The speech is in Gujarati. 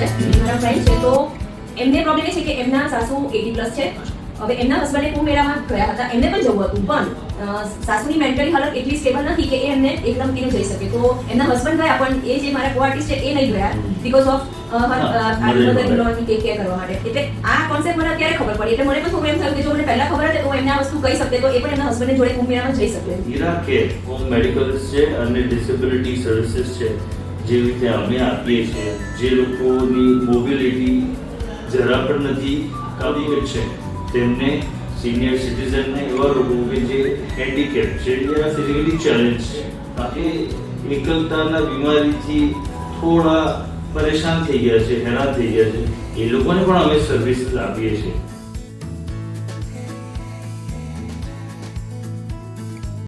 મારા ફ્રેન્ડ છે તો એમને પ્રોબ્લેમ એ છે કે એમના સાસુ એટી પ્લસ છે. હવે એમના હસબન્ડે કુંભ મેળામાં ગયા હતા એમને પણ જવું હતું પણ સાસુની મેન્ટલી હાલત એટલી સ્ટેબલ નથી કે એ એમને એકદમ પીને જઈ શકે. તો એમના હસબન્ડ ગયા પણ એ જે મારા કો આર્ટિસ્ટ છે એ નહીં ગયા બીકોઝ ઓફ ટેક કેર કરવા માટે. એટલે આ કોન્સેપ્ટ મને અત્યારે ખબર પડી. એટલે મને પણ થોડું એમ થયું કે જો મને પહેલા ખબર હતી તો એમને આ વસ્તુ કહી શકતે તો એ પણ એમના હસબન્ડની જોડે કુંભ મેળામાં જઈ શકે. હીરા કે હોમ મેડિકલ્સ છે અને ડિસેબિલિટી સર્વિસીસ છે. જે રીતે અમે આપીએ છીએ, જે લોકોની મોબિલિટી જરા પણ નથી, કાબિલ છે. તેમને સિનિયર સિટીઝનને એવા લોકો કે જે હેન્ડીકેપ છે જે ફિઝિકલી ચેલેન્જ છે. એ એકલતાના બીમારીથી થોડા પરેશાન થઈ ગયા છે, હેરાન થઈ ગયા છે. એ લોકોને પણ અમે સર્વિસ આપીએ છીએ.